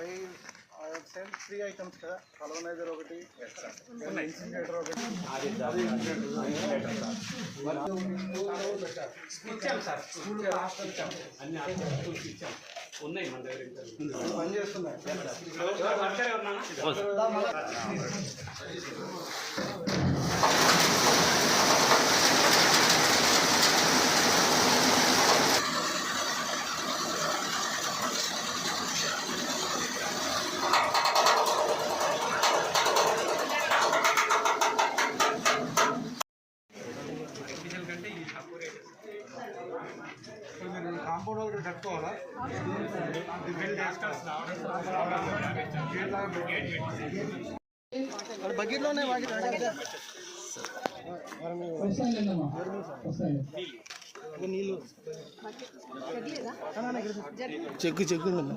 I I send three items కదా? కలవనైజర్ ఒకటి ఇన్సినేటర్ ఒకటి. ఇచ్చాం సార్. స్కూల్ హాస్టల్ ఇచ్చాం అన్ని హాస్టల్స్ ఇచ్చాం ఉన్నాయి మన దగ్గర. పని చేస్తున్నాయి. బకెట్లోనే నీళ్ళు చెక్కు చెక్కు ఉందన్న.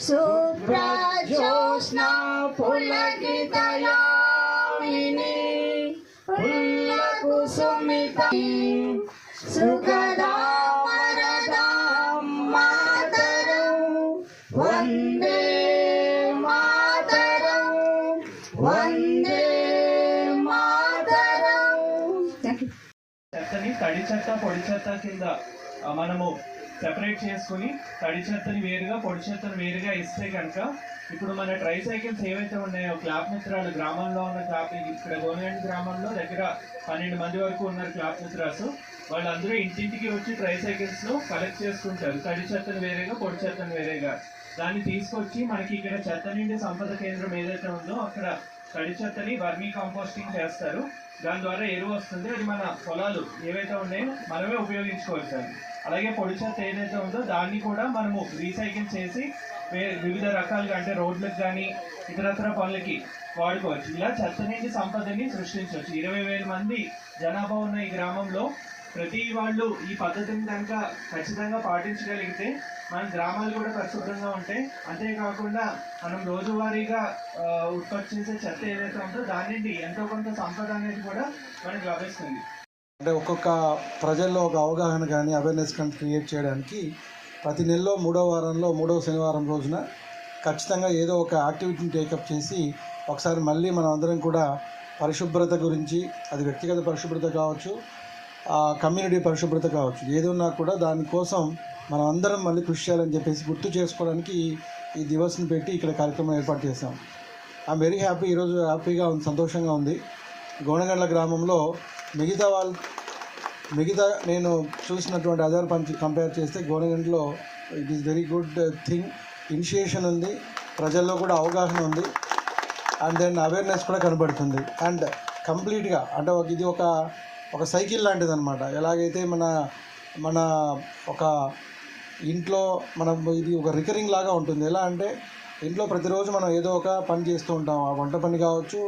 శుభ్రజ్యోత్స్నా పులకితయామిని పుల్లకుసుమిత సుఖదా వరదాం మాతరం. వందే మాతరం. వందే మాతరం. చక్కని తడి చెత్త పొడి చెత్త కింద మనము సెపరేట్ చేసుకుని తడి చెత్తని వేరుగా పొడి చెత్తని వేరుగా ఇస్తే కనుక ఇప్పుడు మన ట్రై సైకిల్స్ ఏవైతే ఉన్నాయో క్లాప్ మిత్రాలు గ్రామంలో ఉన్న క్లాప్ ఇక్కడ గోనగండి గ్రామంలో దగ్గర పన్నెండు మంది వరకు ఉన్నారు క్లాప్ మిత్రాస్ వాళ్ళందరూ ఇంటింటికి వచ్చి ట్రై సైకిల్స్లో కలెక్ట్ చేసుకుంటారు. తడి చెత్తని వేరేగా పొడి చెత్తని వేరేగా. దాన్ని తీసుకొచ్చి మనకి ఇక్కడ చెత్త నిండి సంపద కేంద్రం ఏదైతే ఉందో అక్కడ తడి చెత్తని వర్మీ కంపోస్టింగ్ చేస్తారు. దాని ద్వారా ఎరువు వస్తుంది. అది మన పొలాలు ఏవైతే ఉన్నాయో మనమే ఉపయోగించుకోవచ్చు అలాగే పొడి చెత్త ఏదైతే ఉందో దాన్ని కూడా మనము రీసైకిల్ చేసి వివిధ రకాలుగా అంటే రోడ్లకు కానీ ఇతరత్ర పనులకి వాడుకోవచ్చు. ఇలా చెత్త నుంచి సంపదని సృష్టించవచ్చు. ఇరవై వేల మంది జనాభా ఉన్న ఈ గ్రామంలో ప్రతి వాళ్ళు ఈ పద్ధతిని కనుక ఖచ్చితంగా పాటించగలిగితే మన గ్రామాలు కూడా పరిశుభ్రంగా ఉంటాయి అంతేకాకుండా మనం రోజువారీగా ఉత్పత్తి చేసే చెత్త ఏదైతే ఉందో దాని నుండి ఎంతో కొంత సంపద అనేది కూడా మనకు లభిస్తుంది. అంటే ఒక్కొక్క ప్రజల్లో ఒక అవగాహన కానీ అవేర్నెస్ కానీ క్రియేట్ చేయడానికి ప్రతి నెలలో మూడో వారంలో మూడో శనివారం రోజున ఖచ్చితంగా ఏదో ఒక యాక్టివిటీని టేకప్ చేసి ఒకసారి మళ్ళీ మనం అందరం కూడా పరిశుభ్రత గురించి అది వ్యక్తిగత పరిశుభ్రత కావచ్చు ఆ కమ్యూనిటీ పరిశుభ్రత కావచ్చు ఏదున్నా కూడా దానికోసం మనం అందరం మళ్ళీ కృషి చేయాలని చెప్పేసి గుర్తు చేసుకోవడానికి ఈ- ఈ దివస్ని పెట్టి ఇక్కడ కార్యక్రమం ఏర్పాటు చేశాం. ఐఎమ్ వెరీ హ్యాపీ ఈరోజు హ్యాపీగా ఉంది సంతోషంగా ఉంది. గోనగండ్ల గ్రామంలో మిగతా వాళ్ళు మిగతా నేను చూసినటువంటి అదర్ పంచ్ కంపేర్ చేస్తే గవర్నమెంట్లో it is very good thing initiation ఉంది ప్రజల్లో కూడా అవగాహన ఉంది అండ్ దెన్ అవేర్నెస్ కూడా కనబడుతుంది. అండ్ కంప్లీట్గా అంటే ఒక ఇది ఒక ఒక సైకిల్ లాంటిది అనమాట ఎలాగైతే మన మన ఒక ఇంట్లో మనం ఇది ఒక రికరింగ్ లాగా ఉంటుంది. ఎలా అంటే ఇంట్లో ప్రతిరోజు మనం ఏదో ఒక పని చేస్తూ ఉంటాం. ఆ వంట పని కావచ్చు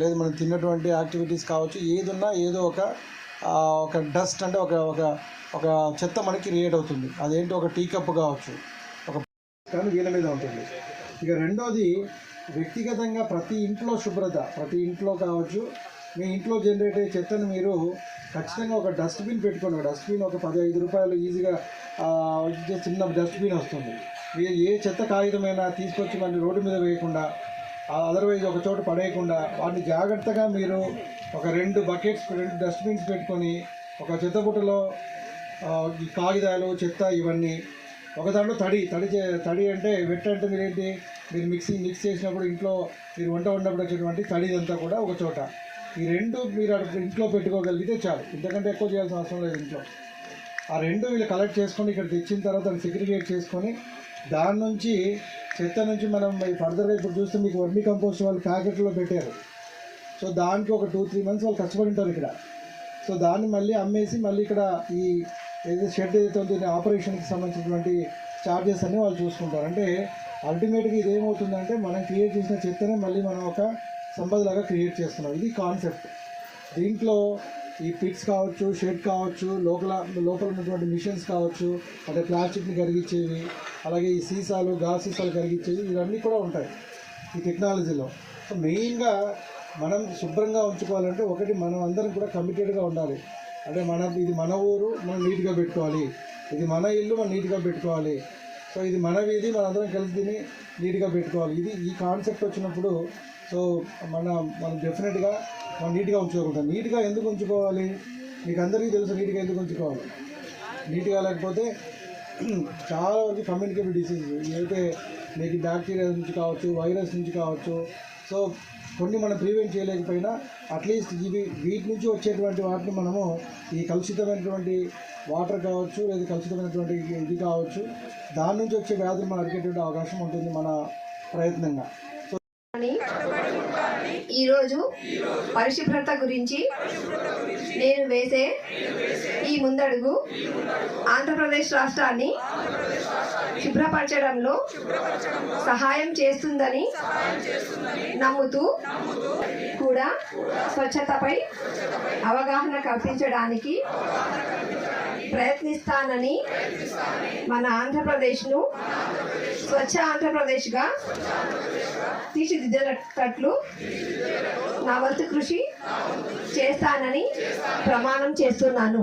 లేదు మనం తిన్నటువంటి యాక్టివిటీస్ కావచ్చు ఏది ఉన్నా ఏదో ఒక ఒక డస్ట్ అంటే ఒక ఒక ఒక చెత్త మనకి క్రియేట్ అవుతుంది. అదేంటి? ఒక టీ కప్ కావచ్చు ఒక కానీ వీళ్ళ మీద ఉంటుంది. ఇక రెండోది వ్యక్తిగతంగా ప్రతి ఇంట్లో శుభ్రత ప్రతి ఇంట్లో కావచ్చు మీ ఇంట్లో జనరేట్ అయ్యే చెత్తను మీరు ఖచ్చితంగా ఒక డస్ట్బిన్ పెట్టుకోండి. డస్ట్బిన్ ఒక పదహైదు రూపాయలు ఈజీగా చిన్న డస్ట్బిన్ వస్తుంది. ఏ ఏ చెత్త కాగితమైనా తీసుకొచ్చి మళ్ళీ రోడ్డు మీద వేయకుండా అదర్వైజ్ ఒక చోట పడేయకుండా వాటిని జాగ్రత్తగా మీరు ఒక రెండు బకెట్స్ రెండు డస్ట్బిన్స్ పెట్టుకొని ఒక చెత్త బుట్టలో ఈ కాగితాలు చెత్త ఇవన్నీ ఒక దాంట్లో తడి తడి చే- తడి అంటే వెట్ అంటే మీరు ఏంటి? మీరు మిక్సింగ్ మిక్స్ చేసినప్పుడు ఇంట్లో మీరు వంట వండినప్పుడు వచ్చేటువంటి తడి అంతా కూడా ఒక చోట. ఈ రెండు మీరు అక్కడ ఇంట్లో పెట్టుకోగలిగితే చాలు. ఇంతకంటే ఎక్కువ చేయాల్సిన అవసరం లేదు ఇంట్లో. ఆ రెండు వీళ్ళు కలెక్ట్ చేసుకొని ఇక్కడ తెచ్చిన తర్వాత దాన్ని సెగ్రిగేట్ చేసుకొని దాని నుంచి చెత్త నుంచి మనం ఫర్దర్గా ఇప్పుడు చూస్తే మీకు వర్మీ కంపోస్ట్ వాళ్ళు ప్యాకెట్లో పెట్టారు. సో దానికి ఒక టూ త్రీ మంత్స్ వాళ్ళు కష్టపడి ఉంటారు ఇక్కడ. సో దాన్ని మళ్ళీ అమ్మేసి మళ్ళీ ఇక్కడ ఈ ఏదైతే షెడ్ ఏదైతే ఉందో ఆపరేషన్కి సంబంధించినటువంటి ఛార్జెస్ అన్నీ వాళ్ళు చూసుకుంటారు. అంటే అల్టిమేట్గా ఇదేమవుతుందంటే మనం క్రియేట్ చేసిన చెత్తనే మళ్ళీ మనం ఒక సంపదలాగా క్రియేట్ చేస్తున్నాం. ఇది కాన్సెప్ట్ దీంట్లో ఈ పిట్స్ కావచ్చు షెడ్ కావచ్చు లోపల లోపల ఉన్నటువంటి మిషన్స్ కావచ్చు అంటే ప్లాస్టిక్ని కరిగించేవి అలాగే ఈ సీసాలు గాజు సీసాలు కరిగించేవి ఇవన్నీ కూడా ఉంటాయి ఈ టెక్నాలజీలో. సో మెయిన్గా మనం శుభ్రంగా ఉంచుకోవాలంటే ఒకటి మనం అందరం కూడా కమిటెడ్గా ఉండాలి. అంటే మన ఇది మన ఊరు మనం నీట్గా పెట్టుకోవాలి. ఇది మన ఇల్లు మనం నీట్గా పెట్టుకోవాలి. సో ఇది మన వీధి మనందరం కలిసి తిని నీట్గా పెట్టుకోవాలి. ఇది ఈ కాన్సెప్ట్ వచ్చినప్పుడు సో మన మనం డెఫినెట్గా మనం నీట్గా ఉంచుకోగలుగుతాం. నీట్గా ఎందుకు ఉంచుకోవాలి? మీకు అందరికీ తెలుసు నీట్గా ఎందుకు ఉంచుకోవాలి. నీట్గా లేకపోతే చాలా వరకు కమ్యూనికేబుల్ డిసీజ్ ఏదైతే మీకు బ్యాక్టీరియా నుంచి కావచ్చు వైరస్ నుంచి కావచ్చు సో కొన్ని మనం ప్రివెంట్ చేయలేకపోయినా అట్లీస్ట్ ఇవి వీటి నుంచి వచ్చేటువంటి వాటిని మనము ఈ కలుషితమైనటువంటి వాటర్ కావచ్చు లేదా కలుషితమైనటువంటి ఇది కావచ్చు దాని నుంచి వచ్చే వ్యాధులు మనం అరికేటువంటి అవకాశం ఉంటుంది మన ప్రయత్నంగా. ఈరోజు పరిశుభ్రత గురించి నేను వేసే ఈ ముందడుగు ఆంధ్రప్రదేశ్ రాష్ట్రాన్ని శుభ్రపరచడంలో సహాయం చేస్తుందని నమ్ముతూ కూడా స్వచ్ఛతపై అవగాహన కల్పించడానికి ప్రయత్నిస్తానని మన ఆంధ్రప్రదేశ్ను స్వచ్ఛ ఆంధ్రప్రదేశ్గా తీర్చిదిద్దేటట్లు నా వంతు కృషి చేస్తానని ప్రమాణం చేస్తున్నాను.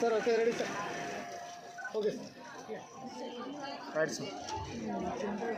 Sir okay sir right sir